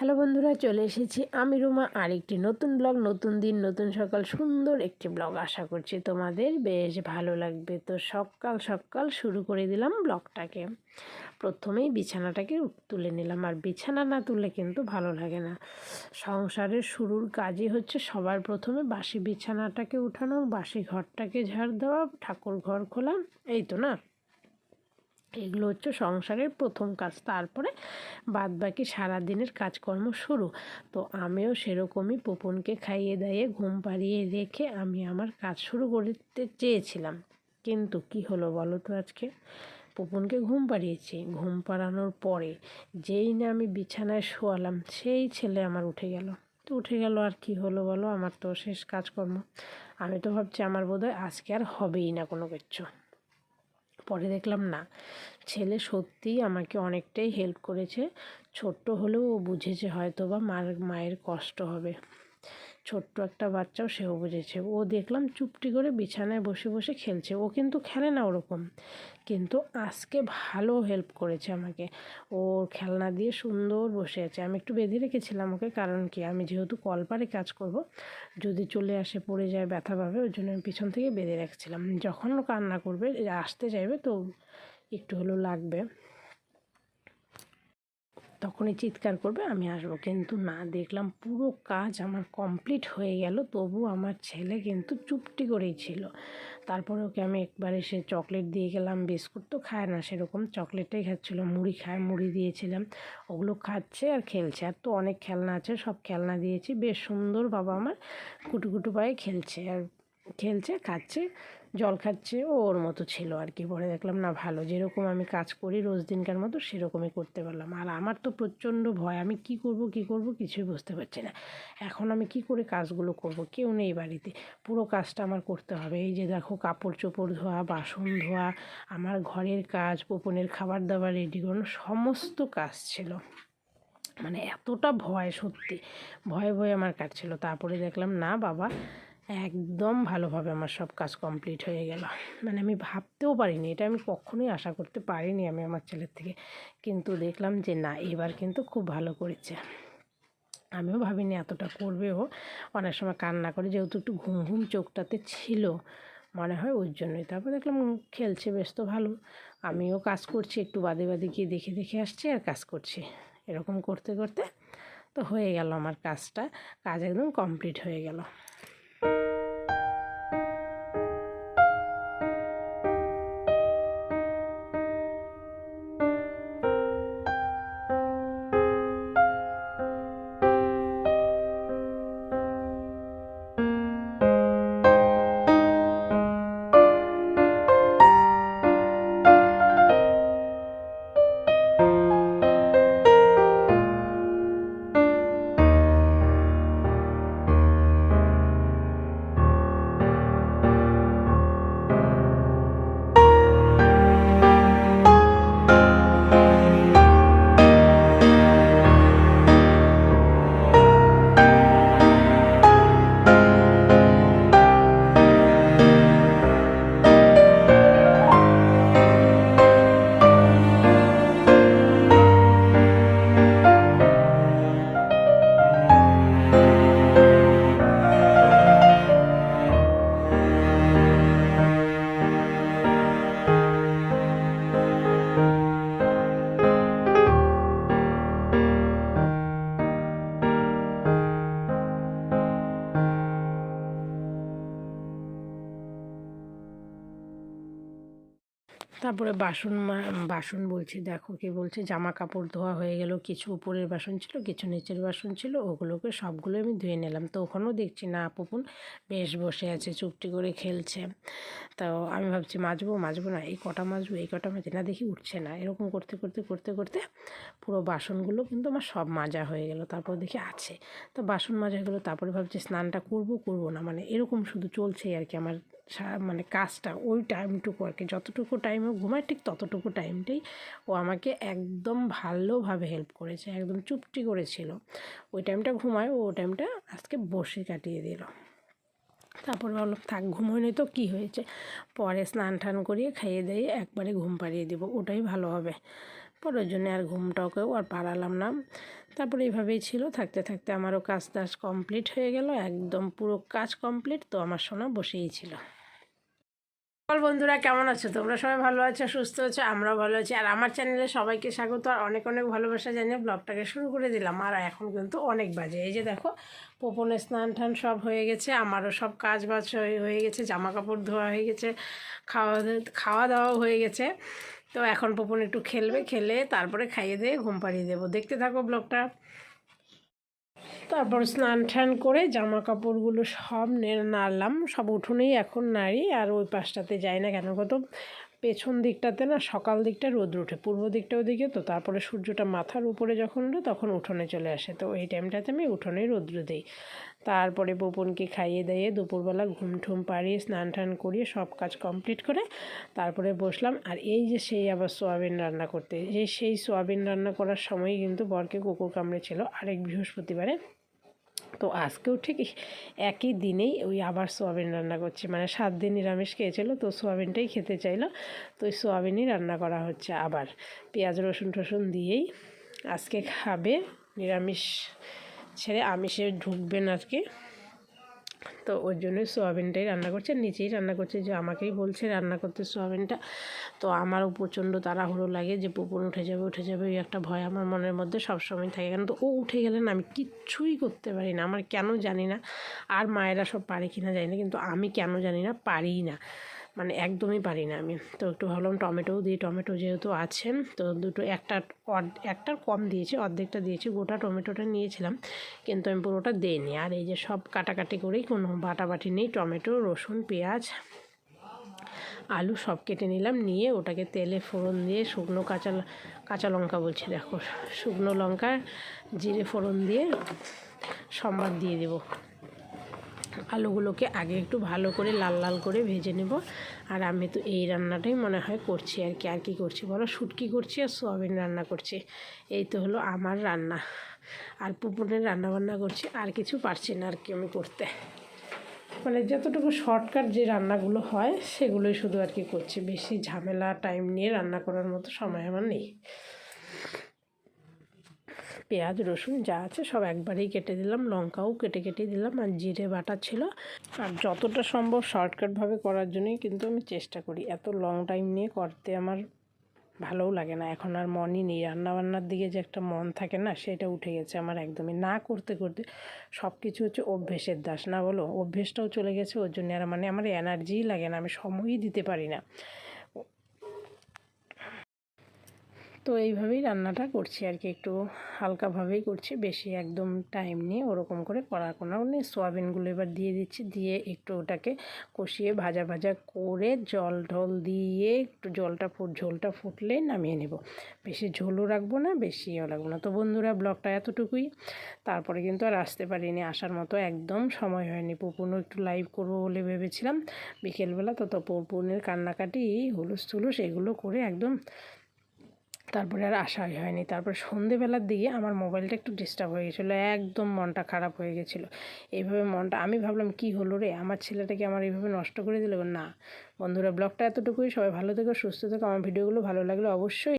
Hello বন্ধুরা, চলে এসেছি আমি রুমা। আরেকটি নতুন ব্লগ নতুন দিন, নতুন সকাল, সুন্দর একটি ব্লগ আশা করছি তোমাদের বেশ ভালো লাগবে। তো সকাল সকাল শুরু করে দিলাম ব্লগটাকে প্রথমেই বিছানাটাকে তুলে নিলাম। আর বিছানা না তুললে কিন্তু ভালো লাগে না। সংসারের শুরুর কাজই হচ্ছে সবার প্রথমে বাসি বিছানাটাকে উঠানো, বাসি ঘরটাকে ঝাড় দেওয়া, ঠাকুর ঘর খোলা। এই তো না? এগুলো হচ্ছে সংসারের প্রথম কাজ। তারপরে বাদ বাকি সারাদিনের কাজকর্ম শুরু। তো আমিও সেরকমই পোপনকে খাইয়ে দাইয়ে ঘুম পাড়িয়ে রেখে আমি আমার কাজ শুরু করতে চেয়েছিলাম। কিন্তু কি হলো বলো তো আজকে? পোপনকে ঘুম পাড়িয়েছি। ঘুম পাড়ানোর পরে যেই না আমি বিছানায় শোয়ালাম, সেই ছেলে আমার উঠে গেল। তো উঠে গেল আর কি হলো বলো? আমার তো শেষ কাজকর্ম। আমি তো ভাবছি আমার বোধহয় আজকে আর হবেই না কোনো কিছু। পরে দেখলাম না। ছেলে সত্যিই আমাকে অনেকটাই হেল্প করেছে। ছোট্ট হলেও ও বুঝেছে হয়তো বা মার, মায়ের কষ্ট হবে। ছোট্ট একটা বাচ্চাও সেও বুঝেছে। ও দেখলাম চুপটি করে বিছানায় বসে বসে খেলছে। ও কিন্তু খেলে না ওরকম। কিন্তু আজকে ভালো হেল্প করেছে আমাকে। ওর খেলনা দিয়ে সুন্দর বসে আছে। আমি একটু বেঁধে রেখেছিলাম ওকে, কারণ কি? আমি যেহেতু কলপারে কাজ করব, যদি চলে আসে, পড়ে যায়, ব্যথা পাবে, ওই জন্য আমি পিছন থেকে বেঁধে রাখছিলাম। যখন ও কান্না করবে, আসতে চাইবে, তো একটু হলেও লাগবে। তখনই চিৎকার করবে, আমি আসব। কিন্তু না, দেখলাম পুরো কাজ আমার কমপ্লিট হয়ে গেল, তবু আমার ছেলে কিন্তু চুপটি করেই ছিল। তারপরে ওকে আমি একবার এসে চকলেট দিয়ে গেলাম, বিস্কুট তো খায় না, সেরকম চকলেটটাই খাচ্ছিলো। মুড়ি খায়, মুড়ি দিয়েছিলাম, ওগুলো খাচ্ছে আর খেলছে। আর তো অনেক খেলনা আছে, সব খেলনা দিয়েছি, বেশ সুন্দর বাবা আমার কুটু কুটু পায়ে খেলছে। আর খেলছে খাচ্ছে, জল খাচ্ছে, ও ওর মতো ছিল আর কি। পরে দেখলাম, না, ভালো। যেরকম আমি কাজ করি রোজ দিনকার মতো, সেরকমই করতে পারলাম। আর আমার তো প্রচণ্ড ভয়। আমি কি করব কি করব, কিছুই বুঝতে পারছি না। এখন আমি কি করে কাজগুলো করব? কেউ নেই বাড়িতে। পুরো কাজটা আমার করতে হবে। এই যে দেখো কাপড় চোপড় ধোয়া, বাসন ধোয়া, আমার ঘরের কাজ পোপনের খাবার দাবার রেডি করানো, সমস্ত কাজ ছিল। মানে এতটা ভয়, সত্যি। ভয়ে ভয়ে আমার কাটছিল। তারপরে দেখলাম, না, বাবা একদম ভালোভাবে আমার সব কাজ কমপ্লিট হয়ে গেল। মানে আমি ভাবতেও পারিনি, এটা আমি কখনোই আশা করতে পারিনি আমি আমার ছেলের থেকে। কিন্তু দেখলাম যে না, এবার কিন্তু খুব ভালো করেছে। আমিও ভাবিনি এতটা করবে ও। অনেক সময় কান্না করে, যেহেতু একটু ঘুম ঘুম চোখটাতে ছিল, মনে হয় ওই জন্যই। তারপর দেখলাম খেলছে, বেশ তো ভালো। আমিও কাজ করছি, একটু বাদে বাদে গিয়ে দেখে দেখে আসছি আর কাজ করছি। এরকম করতে করতে তো হয়ে গেল আমার কাজটা। কাজ একদম কমপ্লিট হয়ে গেল। you তারপরে বাসন বাসন বলছি, দেখো কি বলছে জামা কাপড় ধোয়া হয়ে গেল, কিছু উপরের বাসন ছিল, কিছু নিচের বাসন ছিল, ওগুলোকে সবগুলো আমি ধুয়ে নিলাম। তো ওখানেও দেখছি না পুপুন বেশ বসে আছে, চুপটি করে খেলছে। তো আমি ভাবছি, মাজবো মাজবো না, এই কটা মাজবো, এই কটা মাঝে না দেখি উঠছে না। এরকম করতে করতে করতে করতে পুরো বাসনগুলো কিন্তু আমার সব মাজা হয়ে গেল, তারপর দেখি আছে। তো বাসন মাজা হয়ে গেলো, তারপরে ভাবছি, স্নানটা করব করব না মানে এরকম শুধু চলছেই আর কি আমার মানে কাজটা ওই টাইমটুকু আর কি। যতটুকু টাইমে ঘুমায়, ঠিক ততটুকু টাইমটাই ও আমাকে একদম ভালোভাবে হেল্প করেছে, একদম চুপটি করেছিল। ওই টাইমটা ঘুমায়, ও টাইমটা আজকে বসে কাটিয়ে দিল। তারপর ভাবলাম, থাক ঘুমোয়নি তো, কী হয়েছে? পরে স্নান টান করিয়ে খাইয়ে দিয়ে একবারে ঘুম পাড়িয়ে দেবো, ওটাই ভালো হবে। পরের জন্য আর ঘুমটাকেও আর পাড়ালাম না। তারপরে এইভাবেই ছিল, থাকতে থাকতে আমারও কাজ টাজ কমপ্লিট হয়ে গেল, একদম পুরো কাজ কমপ্লিট তো আমার সোনা বসেই ছিল। বল বন্ধুরা, কেমন আছো? তোমরা সবাই ভালো আছো, সুস্থ আছো? আমরাও ভালো আছি। আর আমার চ্যানেলে সবাইকে স্বাগত। আর অনেক অনেক ভালোবাসা জানিয়ে ব্লগটাকে শুরু করে দিলাম। আর এখন কিন্তু অনেক বাজে। এই যে দেখো, পোপনে স্নান টান সব হয়ে গেছে। আমারও সব কাজ বাজ হয়ে হয়ে গেছে জামা কাপড় ধোয়া হয়ে গেছে, খাওয়া খাওয়া দাওয়াও হয়ে গেছে। তো এখন পোপন একটু খেলবে, খেলে তারপরে খাইয়ে দিয়ে ঘুম পাড়িয়ে দেবো। দেখতে থাকো ব্লগটা। তারপর স্নান টান করে জামা কাপড়গুলো সব নাড়লাম। সব উঠোনেই এখন নাড়ি, আর ওই পাশটাতে যাই না কেন? কত পেছন দিকটাতে না সকাল দিকটা রোদ উঠে পূর্ব দিকটা ওদিকে তো, তারপরে সূর্যটা মাথার উপরে যখন উঠে তখন উঠোনে চলে আসে। তো এই টাইমটাতে আমি উঠোনে রৌদ্র দিই। তারপরে বপুনকে খাইয়ে দিয়ে দুপুরবেলা ঘুম ঠুম পাড়িয়ে স্নান টান করিয়ে সব কাজ কমপ্লিট করে তারপরে বসলাম। আর এই যে সেই আবার সোয়াবিন রান্না করতে, এই সেই সোয়াবিন রান্না করার সময় কিন্তু বরকে কুকুর কামড়েছিল আরেক বৃহস্পতিবারে। তো আজকেও ঠিক একই দিনেই ওই আবার সোয়াবিন রান্না করছি। মানে সাত দিন নিরামিষ খেয়েছিলো, তো সোয়াবিনটাই খেতে চাইলো। তো ওই সোয়াবিনই রান্না করা হচ্ছে আবার। পেঁয়াজ, রসুন টসুন দিয়েই আজকে খাবে নিরামিষ। ছেড়ে আমিষে ঢুকবেন আজকে। তো ওর জন্যই সোয়াবিনটাই রান্না করছে নিচেই রান্না করছে। যে আমাকেই বলছে রান্না করতে সোয়াবিনটা। তো আমারও প্রচণ্ড তাড়াহুড়ো লাগে যে পুকুর উঠে যাবে উঠে যাবে, ওই একটা ভয় আমার মনের মধ্যে সবসময় থাকে। কেন তো ও উঠে গেলে না আমি কিচ্ছুই করতে পারি না। আমার কেন জানি না, আর মায়েরা সব পারে কিনা জানি না, কিন্তু আমি কেন জানি না, পারিই না। মানে একদমই পারি না আমি। তো একটু ভাবলাম টমেটোও দিই, টমেটো যেহেতু আছে, তো দুটো একটা একটার কম দিয়েছি, অর্ধেকটা দিয়েছি, গোটা টমেটোটা নিয়েছিলাম, কিন্তু আমি পুরোটা দিইনি। আর এই যে সব কাটাকাটি করেই কোনো বাটাবাটি নেই, টমেটো, রসুন, পেঁয়াজ, আলু সব কেটে নিলাম, নিয়ে ওটাকে তেলে ফোড়ন দিয়ে শুকনো কাঁচা কাঁচা লঙ্কা বলছি, দেখো, শুকনো লঙ্কা, জিরে ফোড়ন দিয়ে সম্বাদ দিয়ে দেবো। আলুগুলোকে আগে একটু ভালো করে লাল লাল করে ভেজে নেব। আর আমি তো এই রান্নাটাই মনে হয় করছি আর কি। আর কি করছি বলো? শুটকি করছি আর সোয়াবিন রান্না করছি। এই তো হলো আমার রান্না। আর পুপুনের রান্না বান্না করছি, আর কিছু পারছি না আর কি আমি করতে। মানে যতটুকু শর্টকাট যে রান্নাগুলো হয়, সেগুলোই শুধু আর কি করছি। বেশি ঝামেলা টাইম নিয়ে রান্না করার মতো সময় আমার নেই। পেঁয়াজ, রসুন যা আছে সব একবারেই কেটে দিলাম। লঙ্কাও কেটে কেটে দিলাম আর জিরে বাটা ছিল। আর যতটা সম্ভব শর্টকাটভাবে করার জন্যই কিন্তু আমি চেষ্টা করি। এত লং টাইম নিয়ে করতে আমার ভালোও লাগে না। এখন আর মনই নেই। রান্নাবান্নার দিকে যে একটা মন থাকে না, সেটা উঠে গেছে আমার একদমই। না করতে করতে সব কিছু হচ্ছে অভ্যেসের দাস। না বলো, অভ্যেসটাও চলে গেছে, ওর জন্য আর মানে আমার এনার্জিই লাগে না। আমি সময়ই দিতে পারি না। তো এইভাবেই রান্নাটা করছি আর কি একটু হালকাভাবেই করছি, বেশি একদম টাইম নিয়ে ওরকম করে করার কোনো নেই। সোয়াবিনগুলো এবার দিয়ে দিচ্ছি, দিয়ে একটু ওটাকে কষিয়ে ভাজা ভাজা করে জল ঢল দিয়ে একটু জলটা ফুট, ঝোলটা ফুটলে নামিয়ে নেব। বেশি ঝোলও রাখব না, বেশিও রাখব না। তো বন্ধুরা, ব্লগটা এতটুকুই। তারপরে কিন্তু আর আসতে পারিনি, আসার মতো একদম সময় হয়নি। পুপুনও একটু লাইভ করব বলে ভেবেছিলাম। বিকেলবেলা তো তো পুপুনের কান্নাকাটি হুলুস থুলুস এগুলো করে একদম তারপরে আর আসাই হয়নি। তারপর সন্ধেবেলার দিকে আমার মোবাইলটা একটু ডিস্টার্ব হয়ে গেছিল, একদম মনটা খারাপ হয়ে গেছিল। এইভাবে মনটা, আমি ভাবলাম কি হলো রে? আমার ছেলেটাকে আমার এইভাবে নষ্ট করে দিল? না। বন্ধুরা, ব্লগটা এতটুকুই। সবাই ভালো থেকো, সুস্থ থেকো। আমার ভিডিওগুলো ভালো লাগলে অবশ্যই